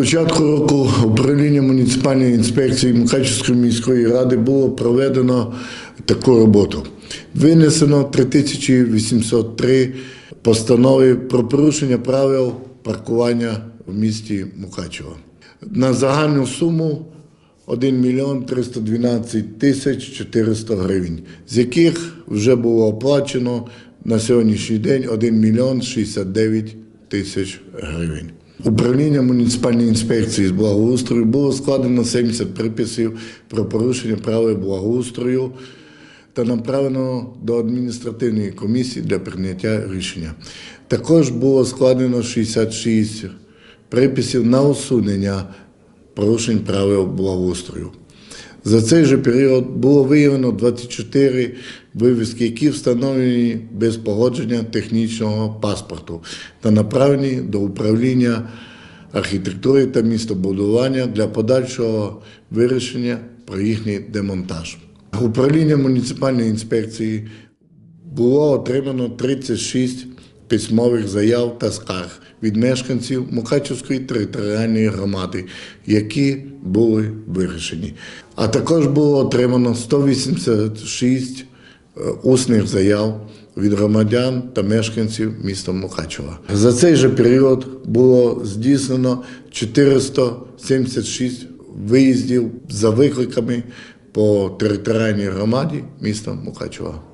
початку року управління муніципальної інспекції Мукачівської міської ради було проведено таку роботу. Винесено 3803 постанови про порушення правил паркування в місті Мукачево. На загальну суму 1 мільйон 312 тисяч 400 гривень, з яких вже було оплачено на сьогоднішній день 1 мільйон 69 тисяч гривень. Управління муніципальної інспекції з благоустрою було складено 70 приписів про порушення правил благоустрою та направлено до адміністративної комісії для прийняття рішення. Також було складено 66 приписів на усунення порушень правил благоустрою. За цей же період було виявлено 24 вивіски, які встановлені без погодження технічного паспорту та направлені до управління архітектури та містобудування для подальшого вирішення про їхній демонтаж. Управління муніципальної інспекції було отримано 36 письмових заяв та скарг від мешканців Мукачівської територіальної громади, які були вирішені. А також було отримано 186 е, усних заяв від громадян та мешканців міста Мукачева. За цей же період було здійснено 476 виїздів за викликами по територіальній громаді міста Мукачева.